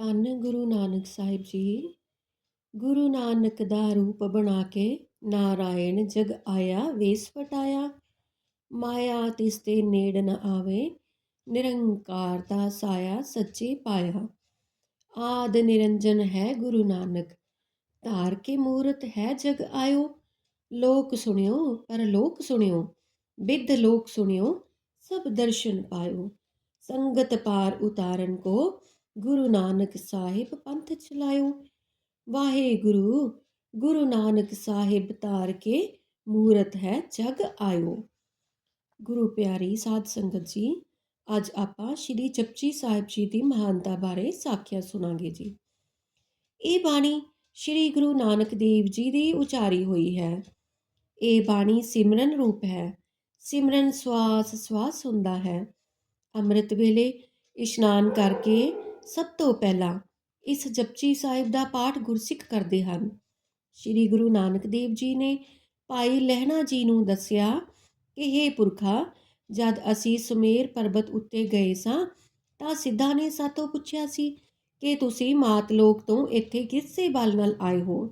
ਧੰਨ ਗੁਰੂ ਨਾਨਕ ਸਾਹਿਬ ਜੀ। ਗੁਰੂ ਨਾਨਕ ਦਾ ਰੂਪ ਬਣਾ ਕੇ ਨਾਰਾਇਣ ਜਗ ਆਇਆ, ਵੇਸ ਵਟਾਇਆ। ਮਾਇਆ ਤਿਸ ਤੇ ਨੇੜ ਨ ਆਵੇ, ਨਿਰੰਕਾਰ ਦਾ ਸਾਇਆ ਸੱਚੇ ਪਾਇਆ। ਆਦ ਨਿਰੰਜਨ ਹੈ ਗੁਰੂ ਨਾਨਕ, ਧਾਰ ਕੇ ਮੂਰਤ ਹੈ ਜਗ ਆਇਓ। ਲੋਕ ਸੁਣਿਓ, ਪਰ ਲੋਕ ਸੁਣਿਓ ਵਿਦ ਲੋਕ ਸੁਣਿਓ, ਸਭ ਦਰਸ਼ਨ ਪਾਇਓ। ਸੰਗਤ ਪਾਰ ਉਤਾਰਨ ਕੋ ਗੁਰੂ ਨਾਨਕ ਸਾਹਿਬ ਪੰਥ ਚਲਾਇਓ। ਵਾਹਿਗੁਰੂ, ਗੁਰੂ ਨਾਨਕ ਸਾਹਿਬ ਤਾਰ ਕੇ ਮੂਰਤ ਹੈ, ਜਗ ਆਇਓ। ਗੁਰੂ ਪਿਆਰੀ ਸਾਧ ਸੰਗਤ ਜੀ, ਅੱਜ ਆਪਾਂ ਸ਼੍ਰੀ ਜਪਜੀ ਸਾਹਿਬ ਜੀ ਦੀ ਮਹਾਨਤਾ ਬਾਰੇ ਸਾਖਿਆ ਸੁਣਾਂਗੇ ਜੀ। ਇਹ ਬਾਣੀ ਸ਼੍ਰੀ ਗੁਰੂ ਨਾਨਕ ਦੇਵ ਜੀ ਦੀ ਉਚਾਰੀ ਹੋਈ ਹੈ। ਇਹ ਬਾਣੀ ਸਿਮਰਨ ਰੂਪ ਹੈ। ਸਿਮਰਨ ਸਵਾਸ ਸਵਾਸ ਹੁੰਦਾ ਹੈ। ਅੰਮ੍ਰਿਤ ਵੇਲੇ ਇਸ਼ਨਾਨ ਕਰਕੇ ਸਭ ਤੋਂ ਪਹਿਲਾਂ ਇਸ ਜਪਜੀ ਸਾਹਿਬ ਦਾ ਪਾਠ ਗੁਰਸਿੱਖ ਕਰਦੇ ਹਨ। ਸ੍ਰੀ ਗੁਰੂ ਨਾਨਕ ਦੇਵ ਜੀ ਨੇ ਭਾਈ ਲਹਿਣਾ ਜੀ ਨੂੰ ਦੱਸਿਆ ਕਿ हे ਪੁਰਖਾ, ਜਦ ਅਸੀਂ ਸੁਮੇਰ ਪਰਬਤ ਉੱਤੇ ਗਏ ਸਾਂ, ਤਾਂ ਸਿੱਧਾ ਨੇ ਸਾਤੋਂ ਪੁੱਛਿਆ ਸੀ ਕਿ ਤੁਸੀਂ ਮਾਤ ਲੋਕ ਤੋਂ ਇੱਥੇ ਕਿਸੇ ਬਲ ਨਾਲ ਆਏ ਹੋ?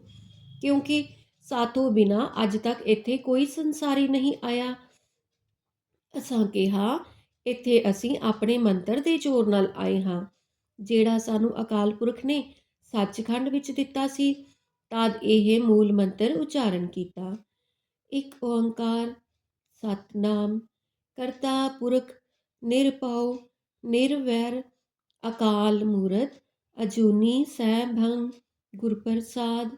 ਕਿਉਂਕਿ ਸਾਥੋਂ ਬਿਨਾ ਅੱਜ ਤੱਕ ਇੱਥੇ ਕੋਈ ਸੰਸਾਰੀ ਨਹੀਂ ਆਇਆ। ਅਸਾਂ ਕਿਹਾ, ਇੱਥੇ ਅਸੀਂ ਆਪਣੇ ਮੰਤਰ ਦੇ ਜ਼ੋਰ ਨਾਲ ਆਏ ਹਾਂ। ਜਿਹੜਾ ਸਾਨੂੰ ਅਕਾਲ ਪੁਰਖ ਨੇ ਸੱਚਖੰਡ ਵਿੱਚ ਦਿੱਤਾ ਸੀ, ਤਦ ਇਹ ਮੂਲ ਮੰਤਰ ਉਚਾਰਨ ਕੀਤਾ। ਇੱਕ ਓੰਕਾਰ, ਸਤਨਾਮ, ਕਰਤਾ ਪੁਰਖ, ਨਿਰਭਉ, ਨਿਰਵੈਰ, ਅਕਾਲ ਮੂਰਤ, ਅਜੂਨੀ, ਸੈਭੰ, ਗੁਰਪ੍ਰਸਾਦ।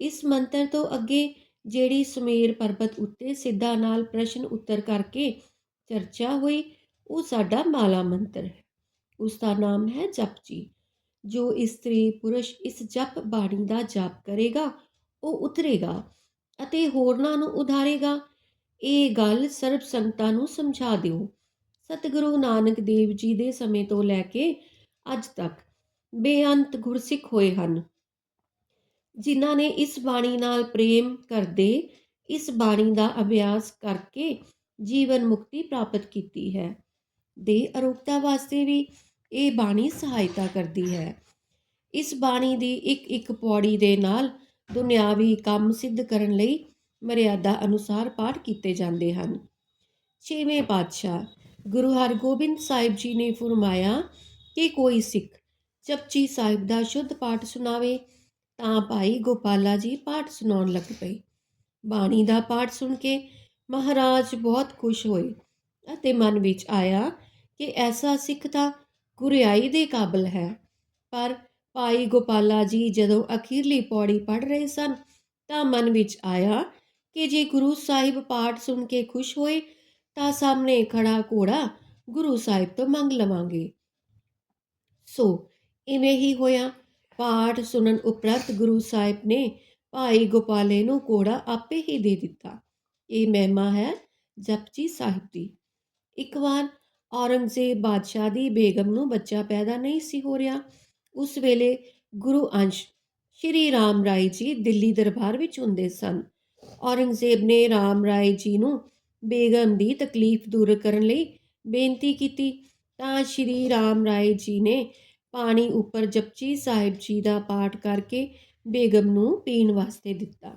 ਇਸ ਮੰਤਰ ਤੋਂ ਅੱਗੇ ਜਿਹੜੀ ਸੁਮੇਰ ਪਰਬਤ ਉੱਤੇ ਸਿੱਧਾ ਨਾਲ ਪ੍ਰਸ਼ਨ ਉੱਤਰ ਕਰਕੇ ਚਰਚਾ ਹੋਈ, ਉਹ ਸਾਡਾ ਮਾਲਾ ਮੰਤਰ ਹੈ। ਉਸ ਦਾ ਨਾਮ ਹੈ ਜਪ ਜੀ ਜੋ ਇਸਤਰੀ ਪੁਰਸ਼ ਇਸ ਜਪ ਬਾਣੀ ਦਾ ਜਾਪ ਕਰੇਗਾ, ਉਹ ਉਤਰੇਗਾ ਅਤੇ ਹੋਰਨਾਂ ਨੂੰ ਉਧਾਰੇਗਾ। ਇਹ ਗੱਲ ਸਰਬ ਸੰਗਤਾਂ ਨੂੰ ਸਮਝਾ ਦਿਓ। ਸਤਿਗੁਰੂ ਨਾਨਕ ਦੇਵ ਜੀ ਦੇ ਸਮੇਂ ਤੋਂ ਲੈ ਕੇ ਅੱਜ ਤੱਕ ਬੇਅੰਤ ਗੁਰਸਿੱਖ ਹੋਏ ਹਨ। ਜਿਨ੍ਹਾਂ ਨੇ ਇਸ ਬਾਣੀ ਨਾਲ ਪ੍ਰੇਮ ਕਰਦੇ, ਇਸ ਬਾਣੀ ਦਾ ਅਭਿਆਸ ਕਰਕੇ ਜੀਵਨ ਮੁਕਤੀ ਪ੍ਰਾਪਤ ਕੀਤੀ ਹੈ। ਦੇ ਅਰੋਗਤਾ ਵਾਸਤੇ ਵੀ ਇਹ ਬਾਣੀ ਸਹਾਇਤਾ ਕਰਦੀ ਹੈ। ਇਸ ਬਾਣੀ ਦੀ ਇੱਕ ਇੱਕ ਪੌੜੀ ਦੇ ਨਾਲ ਦੁਨਿਆਵੀ ਕੰਮ ਸਿੱਧ ਕਰਨ ਲਈ ਮਰਿਆਦਾ ਅਨੁਸਾਰ ਪਾਠ ਕੀਤੇ ਜਾਂਦੇ ਹਨ। ਛੇਵੇਂ ਪਾਤਸ਼ਾਹ ਗੁਰੂ ਹਰਗੋਬਿੰਦ ਸਾਹਿਬ ਜੀ ਨੇ ਫਰਮਾਇਆ ਕਿ ਕੋਈ ਸਿੱਖ ਜਪਜੀ ਸਾਹਿਬ ਦਾ ਸ਼ੁੱਧ ਪਾਠ ਸੁਣਾਵੇ ਤਾਂ ਭਾਈ ਗੋਪਾਲਾ ਜੀ ਪਾਠ ਸੁਣਾਉਣ ਲੱਗ ਪਏ। ਬਾਣੀ ਦਾ ਪਾਠ ਸੁਣ ਕੇ ਮਹਾਰਾਜ ਬਹੁਤ ਖੁਸ਼ ਹੋਏ ਅਤੇ ਮਨ ਵਿੱਚ ਆਇਆ ਕਿ ਐਸਾ ਸਿੱਖ ਤਾਂ ਗੁਰਿਆਈ ਦੇ ਕਾਬਲ ਹੈ। ਪਰ ਭਾਈ ਗੋਪਾਲਾ ਜੀ ਜਦੋਂ ਅਖੀਰਲੀ ਪੌੜੀ ਪੜ ਰਹੇ ਸਨ, ਤਾਂ ਮਨ ਵਿੱਚ ਆਇਆ ਕਿ ਜੇ ਗੁਰੂ ਸਾਹਿਬ ਪਾਠ ਸੁਣ ਕੇ ਖੁਸ਼ ਹੋਏ, ਤਾਂ ਸਾਹਮਣੇ ਖੜਾ ਘੋੜਾ ਗੁਰੂ ਸਾਹਿਬ ਤੋਂ ਮੰਗ ਲਵਾਂਗੇ। ਸੋ ਇਵੇਂ ਹੀ ਹੋਇਆ। ਪਾਠ ਸੁਣਨ ਉਪਰੰਤ ਗੁਰੂ ਸਾਹਿਬ ਨੇ ਭਾਈ ਗੋਪਾਲੇ ਨੂੰ ਘੋੜਾ ਆਪੇ ਹੀ ਦੇ ਦਿੱਤਾ। ਇਹ ਮਹਿਮਾ ਹੈ ਜਪਜੀ ਸਾਹਿਬ ਦੀ। ਇੱਕ ਵਾਰ ਔਰੰਗਜ਼ੇਬ ਬਾਦਸ਼ਾਹ ਦੀ ਬੇਗਮ ਨੂੰ ਬੱਚਾ ਪੈਦਾ ਨਹੀਂ ਸੀ ਹੋ ਰਿਹਾ। ਉਸ ਵੇਲੇ ਗੁਰੂ ਅੰਸ਼ ਸ਼੍ਰੀ ਰਾਮ ਰਾਏ ਜੀ ਦਿੱਲੀ ਦਰਬਾਰ ਵਿੱਚ ਹੁੰਦੇ ਸਨ। ਔਰੰਗਜ਼ੇਬ ਨੇ ਰਾਮ ਰਾਏ ਜੀ ਨੂੰ ਬੇਗਮ ਦੀ ਤਕਲੀਫ ਦੂਰ ਕਰਨ ਲਈ ਬੇਨਤੀ ਕੀਤੀ। ਤਾਂ ਸ਼੍ਰੀ ਰਾਮ ਰਾਏ ਜੀ ਨੇ ਪਾਣੀ ਉੱਪਰ ਜਪਜੀ ਸਾਹਿਬ ਜੀ ਦਾ ਪਾਠ ਕਰਕੇ ਬੇਗਮ ਨੂੰ ਪੀਣ ਵਾਸਤੇ ਦਿੱਤਾ।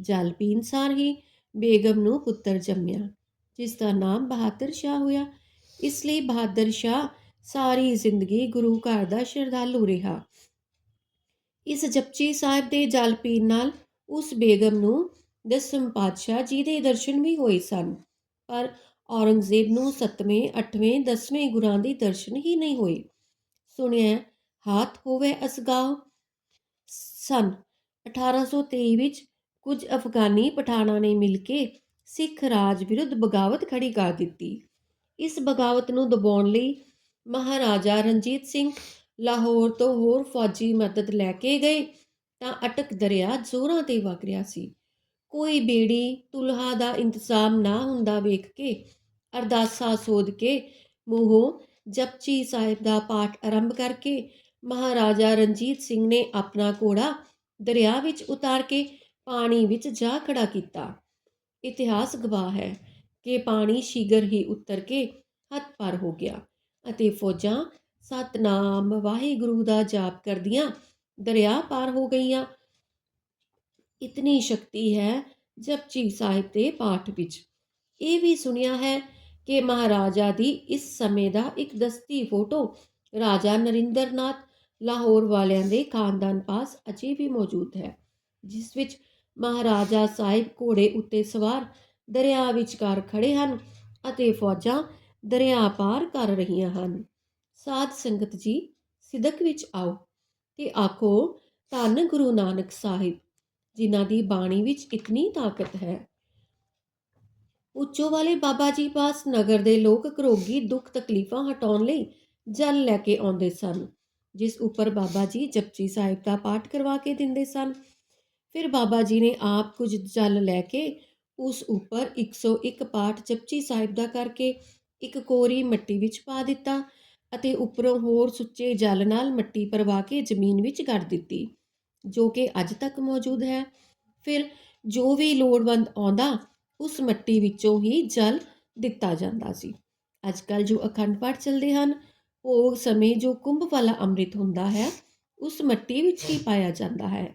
ਜਲ ਪੀਣ ਸਾਰ ਹੀ ਬੇਗਮ ਨੂੰ ਪੁੱਤਰ ਜੰਮਿਆ, ਜਿਸ ਦਾ ਨਾਮ ਬਹਾਦਰ ਸ਼ਾਹ ਹੋਇਆ। ਇਸ ਲਈ ਬਹਾਦਰ ਸ਼ਾਹ ਸਾਰੀ ਜ਼ਿੰਦਗੀ ਗੁਰੂ ਘਰ ਦਾ ਸ਼ਰਧਾਲੂ ਰਿਹਾ। ਇਸ ਜਪਜੀ ਸਾਹਿਬ ਦੇ ਜਲ ਪੀਣ ਨਾਲ ਉਸ ਬੇਗਮ ਨੂੰ ਦਸਮ ਪਾਤਸ਼ਾਹ ਜੀ ਦੇ ਦਰਸ਼ਨ ਵੀ ਹੋਏ ਸਨ, ਪਰ ਔਰੰਗਜ਼ੇਬ ਨੂੰ 7ਵੇਂ 8ਵੇਂ 10ਵੇਂ ਗੁਰਾਂ ਦੇ ਦਰਸ਼ਨ ਹੀ ਨਹੀਂ ਹੋਏ। ਸੁਣਿਆ, ਹਾਥ ਹੋਵੇ ਅਸਗਾਓ ਸਨ 1823 ਵਿੱਚ ਕੁਝ ਅਫਗਾਨੀ ਪਠਾਨਾਂ ਨੇ ਮਿਲ ਕੇ ਸਿੱਖ ਰਾਜ ਵਿਰੁੱਧ ਬਗਾਵਤ ਖੜੀ ਕਰ ਦਿੱਤੀ। ਇਸ ਬਗਾਵਤ ਨੂੰ ਦਬਾਉਣ ਲਈ ਮਹਾਰਾਜਾ ਰਣਜੀਤ ਸਿੰਘ ਲਾਹੌਰ ਤੋਂ ਹੋਰ ਫੌਜੀ ਮਦਦ ਲੈ ਕੇ ਗਏ ਤਾਂ ਅਟਕ ਦਰਿਆ ਜ਼ੋਰਾਂ ਤੇ ਵਗ ਰਿਹਾ ਸੀ। ਕੋਈ ਬੇੜੀ ਤੁਲਹਾ ਦਾ ਇੰਤਜ਼ਾਮ ਨਾ ਹੁੰਦਾ ਵੇਖ ਕੇ ਅਰਦਾਸਾ ਸੋਧ ਕੇ ਮੂੰਹੋਂ ਜਪਜੀ ਸਾਹਿਬ ਦਾ ਪਾਠ ਆਰੰਭ ਕਰਕੇ ਮਹਾਰਾਜਾ ਰਣਜੀਤ ਸਿੰਘ ਨੇ ਆਪਣਾ ਘੋੜਾ ਦਰਿਆ ਵਿੱਚ ਉਤਾਰ ਕੇ ਪਾਣੀ ਵਿੱਚ ਜਾ ਖੜਾ ਕੀਤਾ। ਇਤਿਹਾਸ ਗਵਾਹ ਹੈ। ਕਿ ਪਾਣੀ ਸ਼ੀਗਰ ਹੀ ਉਤਰ ਕੇ ਹੱਥ ਪਾਰ ਹੋ ਗਿਆ ਅਤੇ ਫੌਜਾਂ ਸਤਨਾਮ ਵਾਹਿਗੁਰੂ ਦਾ ਜਾਪ ਕਰਦੀਆਂ ਦਰਿਆ ਪਾਰ ਹੋ ਗਈਆਂ। ਇਤਨੀ ਸ਼ਕਤੀ ਹੈ ਜਪਜੀ ਸਾਹਿਬ ਦੇ ਪਾਠ ਵਿੱਚ। ਇਹ ਵੀ ਸੁਣਿਆ ਹੈ ਕਿ ਮਹਾਰਾਜਾ ਦੀ ਇਸ ਸਮੇਂ ਦਾ ਇੱਕ ਦਸਤੀ ਫੋਟੋ ਰਾਜਾ ਨਰਿੰਦਰਨਾਥ ਲਾਹੌਰ ਵਾਲਿਆਂ ਦੇ ਖਾਨਦਾਨ ਪਾਸ ਅਜੇ ਵੀ ਮੌਜੂਦ ਹੈ, ਜਿਸ ਵਿੱਚ ਮਹਾਰਾਜਾ ਸਾਹਿਬ ਘੋੜੇ ਉੱਤੇ ਸਵਾਰ ਦਰਿਆ ਵਿਚਕਾਰ ਖੜੇ ਹਨ ਅਤੇ ਫੌਜਾਂ ਦਰਿਆ ਪਾਰ ਕਰ ਰਹੀਆਂ ਹਨ। ਸਾਧ ਸੰਗਤ ਜੀ, ਸਿਦਕ ਵਿੱਚ ਆਓ ਤੇ ਆਖੋ, ਧੰਨ ਗੁਰੂ ਨਾਨਕ ਸਾਹਿਬ, ਜਿਨ੍ਹਾਂ ਦੀ ਬਾਣੀ ਵਿੱਚ ਇਤਨੀ ਤਾਕਤ ਹੈ। ਉੱਚੋ ਵਾਲੇ ਬਾਬਾ ਜੀ ਪਾਸ ਨਗਰ ਦੇ ਲੋਕ ਕਰੋਗੀ ਦੁੱਖ ਤਕਲੀਫਾਂ ਹਟਾਉਣ ਲਈ ਜਲ ਲੈ ਕੇ ਆਉਂਦੇ ਸਨ, ਜਿਸ ਉੱਪਰ ਬਾਬਾ ਜੀ ਜਪਜੀ ਸਾਹਿਬ ਦਾ ਪਾਠ ਕਰਵਾ ਕੇ ਦਿੰਦੇ ਸਨ। ਫਿਰ ਬਾਬਾ ਜੀ ਨੇ ਆਪ ਕੁਝ ਜਲ ਲੈ ਕੇ ਉਸ ਉੱਪਰ 101 ਪਾਠ ਜਪਜੀ ਸਾਹਿਬ ਦਾ ਕਰਕੇ ਇੱਕ ਕੋਰੀ ਮੱਟੀ ਵਿੱਚ ਪਾ ਦਿੱਤਾ ਅਤੇ ਉੱਪਰੋਂ ਹੋਰ ਸੁੱਚੇ ਜਲ ਨਾਲ ਮਿੱਟੀ ਪਰਵਾ ਕੇ ਜ਼ਮੀਨ ਵਿੱਚ ਗੱਡ ਦਿੱਤੀ, ਜੋ ਕਿ ਅੱਜ ਤੱਕ ਮੌਜੂਦ ਹੈ। ਫਿਰ ਜੋ ਵੀ ਲੋੜਵੰਦ ਆਉਂਦਾ, ਉਸ ਮਿੱਟੀ ਵਿੱਚੋਂ ਹੀ ਜਲ ਦਿੱਤਾ ਜਾਂਦਾ ਸੀ। ਅੱਜ ਕੱਲ ਜੋ ਅਖੰਡ ਪਾਠ ਚੱਲਦੇ ਹਨ ਉਹ ਸਮੇਂ ਜੋ ਕੁੰਭ ਵਾਲਾ ਅੰਮ੍ਰਿਤ ਹੁੰਦਾ ਹੈ, ਉਸ ਮਿੱਟੀ ਵਿੱਚ ਹੀ ਪਾਇਆ ਜਾਂਦਾ ਹੈ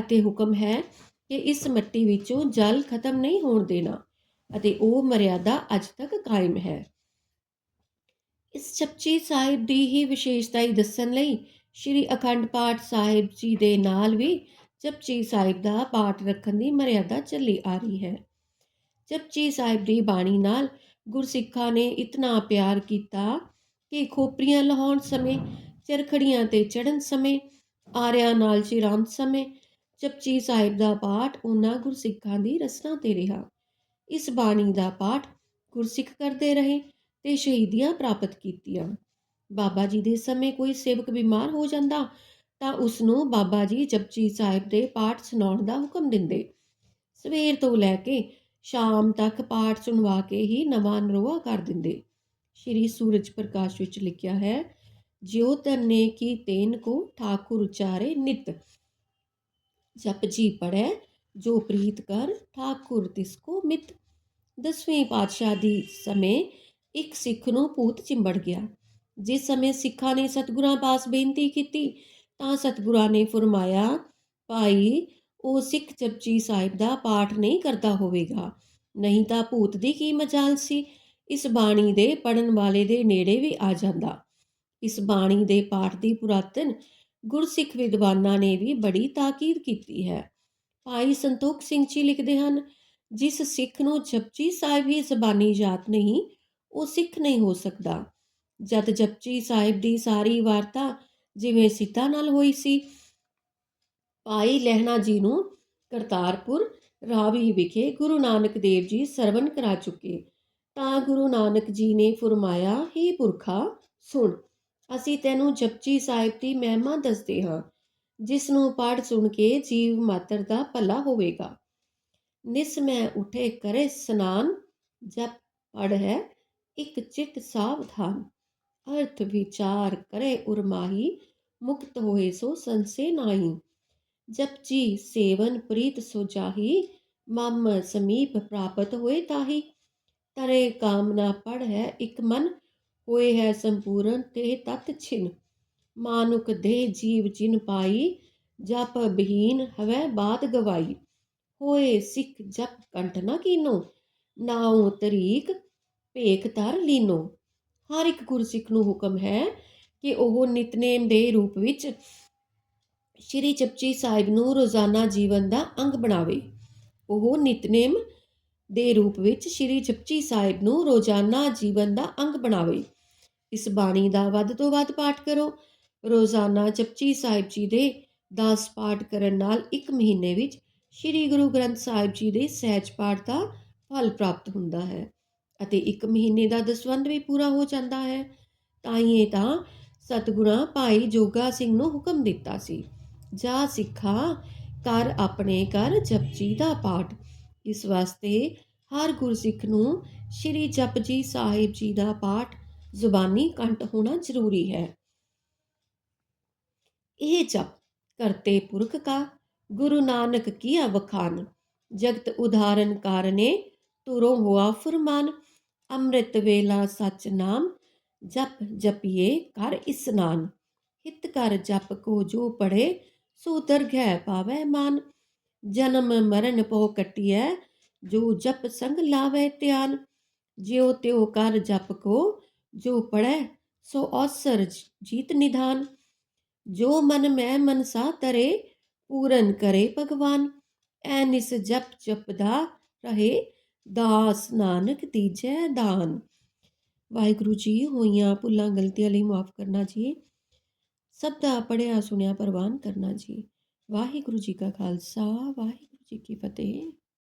ਅਤੇ ਹੁਕਮ ਹੈ ਕਿ ਇਸ ਮਿੱਟੀ ਵਿੱਚੋਂ ਜਲ ਖਤਮ ਨਹੀਂ ਹੋਣ ਦੇਣਾ ਅਤੇ ਉਹ ਮਰਿਆਦਾ ਅੱਜ ਤੱਕ ਕਾਇਮ ਹੈ। ਇਸ ਚਪਚੀ ਸਾਹਿਬ ਦੀ ਹੀ ਵਿਸ਼ੇਸ਼ਤਾ ਹੀ ਦੱਸਣ ਲਈ ਸ਼੍ਰੀ ਅਖੰਡ ਪਾਠ ਸਾਹਿਬ ਜੀ ਦੇ ਨਾਲ ਵੀ ਜਪਜੀ ਸਾਹਿਬ ਦਾ ਪਾਠ ਰੱਖਣ ਦੀ ਮਰਿਆਦਾ ਚੱਲੀ ਆ ਰਹੀ ਹੈ। ਜਪਜੀ ਸਾਹਿਬ ਦੀ ਬਾਣੀ ਨਾਲ ਗੁਰਸਿੱਖਾਂ ਨੇ ਇਤਨਾ ਪਿਆਰ ਕੀਤਾ ਕਿ ਖੋਪਰੀਆਂ ਲਹਾਉਣ ਸਮੇਂ, ਚਰਖੜੀਆਂ ਤੇ ਚੜਨ ਸਮੇਂ, ਆਰਿਆਂ ਨਾਲ ਚਿਰਾਮ ਸਮੇਂ ਜਪਜੀ ਸਾਹਿਬ ਦਾ ਪਾਠ ਉਹਨਾਂ ਗੁਰਸਿੱਖਾਂ ਦੀ ਰਸਨਾ ਤੇ ਰਿਹਾ। ਇਸ ਬਾਣੀ ਦਾ ਪਾਠ ਗੁਰਸਿੱਖ ਕਰਦੇ ਰਹੇ ਤੇ ਸ਼ਹੀਦੀਆਂ ਪ੍ਰਾਪਤ ਕੀਤੀਆਂ। ਬਾਬਾ ਜੀ ਦੇ ਸਮੇਂ ਕੋਈ ਸੇਵਕ ਬਿਮਾਰ ਹੋ ਜਾਂਦਾ ਤਾਂ ਉਸ ਨੂੰ ਬਾਬਾ ਜੀ ਜਪਜੀ ਸਾਹਿਬ ਦੇ ਪਾਠ ਸੁਣਾਉਣ ਦਾ ਹੁਕਮ ਦਿੰਦੇ। ਸਵੇਰ ਤੋਂ ਲੈ ਕੇ ਸ਼ਾਮ ਤੱਕ ਪਾਠ ਸੁਣਵਾ ਕੇ ਹੀ ਨਵਾਂ ਨਰੋਆ ਕਰ ਦਿੰਦੇ। ਸ਼੍ਰੀ ਸੂਰਜ ਪ੍ਰਕਾਸ਼ ਵਿੱਚ ਲਿਖਿਆ ਹੈ, ਜਿਉ ਤਨੇ ਕੀ ਤੇਨ ਕੋ ਠਾਕੁਰ ਉਚਾਰੇ ਨਿਤ। ਜਪ ਜੀ ਪੜੈ ਜੋ ਪ੍ਰੀਤ ਕਰ, ਠਾਕੁਰ ਤਿਸ ਮਿਤ। ਦਸਵੇਂ ਪਾਤਸ਼ਾਹ ਦੀ ਸਮੇਂ ਇੱਕ ਸਿੱਖ ਨੂੰ ਭੂਤ ਚਿੰਬੜ ਗਿਆ। ਜਿਸ ਸਮੇਂ ਸਿੱਖਾਂ ਨੇ ਸਤਿਗੁਰਾਂ ਪਾਸ ਬੇਨਤੀ ਕੀਤੀ, ਤਾਂ ਸਤਿਗੁਰਾਂ ਨੇ ਫਰਮਾਇਆ, ਭਾਈ, ਉਹ ਸਿੱਖ ਜਪਜੀ ਸਾਹਿਬ ਦਾ ਪਾਠ ਨਹੀਂ ਕਰਦਾ ਹੋਵੇਗਾ। ਨਹੀਂ ਤਾਂ ਭੂਤ ਦੀ ਕੀ ਮਜਾਲ ਸੀ? ਇਸ ਬਾਣੀ ਦੇ ਪੜਨ ਵਾਲੇ ਦੇ ਨੇੜੇ ਵੀ ਆ ਜਾਂਦਾ। ਇਸ ਬਾਣੀ ਦੇ ਪਾਠ ਦੀ ਪੁਰਾਤਨ ਗੁਰਸਿੱਖ ਵਿਦਵਾਨਾਂ ਨੇ ਵੀ ਬੜੀ ਤਾਕੀਦ ਕੀਤੀ ਹੈ। ਭਾਈ ਸੰਤੋਖ ਸਿੰਘ ਜੀ ਲਿਖਦੇ ਹਨ, ਜਿਸ ਸਿੱਖ ਨੂੰ ਜਪਜੀ ਸਾਹਿਬ ਹੀ ਜ਼ਬਾਨੀ ਯਾਦ ਨਹੀਂ, ਉਹ ਸਿੱਖ ਨਹੀਂ ਹੋ ਸਕਦਾ। ਜਦ ਜਪਜੀ ਸਾਹਿਬ ਦੀ ਸਾਰੀ ਵਾਰਤਾ ਜਿਵੇਂ ਸੀਤਾ ਨਾਲ ਹੋਈ ਸੀ, ਭਾਈ ਲਹਿਣਾ ਜੀ ਨੂੰ ਕਰਤਾਰਪੁਰ ਰਾਵੀ ਵਿਖੇ ਗੁਰੂ ਨਾਨਕ ਦੇਵ ਜੀ ਸਰਵਨ ਕਰਾ ਚੁੱਕੇ। ਤਾਂ ਗੁਰੂ ਨਾਨਕ ਜੀ ਨੇ ਫਰਮਾਇਆ, ਹੀ ਪੁਰਖਾ, ਸੁਣ ਅਸੀਂ ਤੈਨੂੰ ਜਪਜੀ ਸਾਹਿਬ ਦੀ ਮਹਿਮਾ ਦੱਸਦੇ ਹਾਂ, ਜਿਸ ਨੂੰ ਪੜ ਸੁਣ ਕੇ ਜੀਵ ਮਾਤਰ ਦਾ ਭਲਾ ਹੋਵੇਗਾ। ਨਿਸ ਮੈਂ ਉਠੇ ਕਰੇ ਸਨਾਨ, ਜਪ ਪੜ ਹੈ ਇੱਕ ਚਿਤ ਸਾਵਧਾਨ। ਅਰਥ ਵਿਚਾਰ ਕਰੇ ਉਰਮਾਹੀ, ਮੁਕਤ ਹੋਏ ਸੋ ਸੰਸੇ ਨਾਹੀ। ਜਪਜੀ ਸੇਵਨ ਪ੍ਰੀਤ ਸੋ ਜਾਹੀ, ਮਮ ਸਮੀਪ ਪ੍ਰਾਪਤ ਹੋਏ ਤਾਹੀ। ਤਰੇ ਕਾਮਨਾ ਪੜ ਹੈ ਇੱਕ ਮਨ ਹੋਏ ਹੈ ਸੰਪੂਰਨ ਤੇ ਤਤ ਛਿਨ। ਮਾਨੁਕ ਦੇ ਜੀਵ ਜਿਨ ਪਾਈ, ਜਪ ਬਹੀਨ ਹਵੈ ਬਾਤ ਗਵਾਈ। ਹੋਏ ਸਿੱਖ ਜਪ ਕੰਠ ਨਾ ਕੀਨੋ, ਨਾਉ ਤਰੀਕ ਭੇਖ ਤਰ ਲੀਨੋ। ਹਰ ਇੱਕ ਗੁਰਸਿੱਖ ਨੂੰ ਹੁਕਮ ਹੈ ਕਿ ਉਹ ਨਿਤਨੇਮ ਦੇ ਰੂਪ ਵਿੱਚ ਸ਼੍ਰੀ ਚਪਚੀ ਸਾਹਿਬ ਨੂੰ ਰੋਜ਼ਾਨਾ ਜੀਵਨ ਦਾ ਅੰਗ ਬਣਾਵੇ। ਉਹ ਨਿਤਨੇਮ ਦੇ ਰੂਪ ਵਿੱਚ ਸ਼੍ਰੀ ਚਪਚੀ ਸਾਹਿਬ ਨੂੰ ਰੋਜ਼ਾਨਾ ਜੀਵਨ ਦਾ ਅੰਗ ਬਣਾਵੇ। ਇਸ ਬਾਣੀ ਦਾ ਵੱਧ ਤੋਂ ਵੱਧ ਪਾਠ ਕਰੋ। ਰੋਜ਼ਾਨਾ ਜਪਜੀ ਸਾਹਿਬ ਜੀ ਦੇ 10 ਪਾਠ ਕਰਨ ਨਾਲ ਇੱਕ ਮਹੀਨੇ ਵਿੱਚ ਸ਼੍ਰੀ ਗੁਰੂ ਗ੍ਰੰਥ ਸਾਹਿਬ ਜੀ ਦੇ ਸਹਿਜ ਪਾਠ ਦਾ ਫਲ ਪ੍ਰਾਪਤ ਹੁੰਦਾ ਹੈ ਅਤੇ ਇੱਕ ਮਹੀਨੇ ਦਾ ਦਸਵੰਧ ਵੀ ਪੂਰਾ ਹੋ ਜਾਂਦਾ ਹੈ। ਤਾਂ ਹੀ ਇਹ ਤਾਂ ਸਤਿਗੁਰਾਂ ਭਾਈ ਜੋਗਾ ਸਿੰਘ ਨੂੰ ਹੁਕਮ ਦਿੱਤਾ ਸੀ, ਜਾ ਸਿੱਖਾ, ਕਰ ਆਪਣੇ ਕਰ ਜਪਜੀ ਦਾ ਪਾਠ। ਇਸ ਵਾਸਤੇ ਹਰ ਗੁਰਸਿੱਖ ਨੂੰ ਸ਼੍ਰੀ ਜਪਜੀ ਸਾਹਿਬ ਜੀ ਦਾ ਪਾਠ ਜ਼ੁਬਾਨੀ ਕੰਟ ਹੋਣਾ ਜ਼ਰੂਰੀ ਹੈ। ਇਹ ਜਪ, ਕਰਤੇ ਪੁਰਖ ਕਾ, ਗੁਰੂ ਨਾਨਕ ਕੀਆ ਵਖਾਨ, ਜਗਤ ਉਦਾਹਰਨ ਕਾਰਨੇ ਤੁਰੋ ਹੁਆ ਫਰਮਾਨ, ਅੰਮ੍ਰਿਤ ਵੇਲਾ ਸਚ ਨਾਮ, ਜਪ ਜਪੀਏ ਕਰ ਇਸਨਾਨ ਹਿਤ ਕਰ ਜਪ ਕੋ ਜੋ ਪੜੇ ਸੋ ਦਰਗਹਿ ਪਾਵੈ ਮਾਨ। ਜਨਮ ਮਰਨ ਪੋ ਕਟਿਐ, ਜੋ ਜਪ ਸੰਗ ਲਾਵੇ ਧਿਆਨ। ਜਿਉ ਤਿਉ ਕਰ ਜਪ ਕੋ ਜੋ ਪੜੈ ਸੋ ਔਸਰ ਜੀਤ ਨਿਧਾਨ। ਜੋ ਮਨ ਮੈਂ ਮਨਸਾ ਤਰੇ, ਪੂਰਨ ਕਰੇ ਭਗਵਾਨ। ਐ ਨਿਸ ਜਪ ਜਪਦਾ ਰਹੇ, ਦਾਸ ਨਾਨਕ ਤੀਜੈ ਦਾਨ। ਵਾਹਿਗੁਰੂ ਜੀ, ਹੋਈਆਂ ਭੁੱਲਾਂ, ਗਲਤੀਆਂ ਲਈ ਮਾਫ ਕਰਨਾ ਜੀ। ਸਭ ਦਾ ਪੜਿਆ ਸੁਣਿਆ, ਪ੍ਰਵਾਨ ਕਰਨਾ ਜੀ। ਵਾਹਿਗੁਰੂ ਜੀ ਕਾ ਖਾਲਸਾ, ਵਾਹਿਗੁਰੂ ਜੀ ਕੀ ਫਤਿਹ।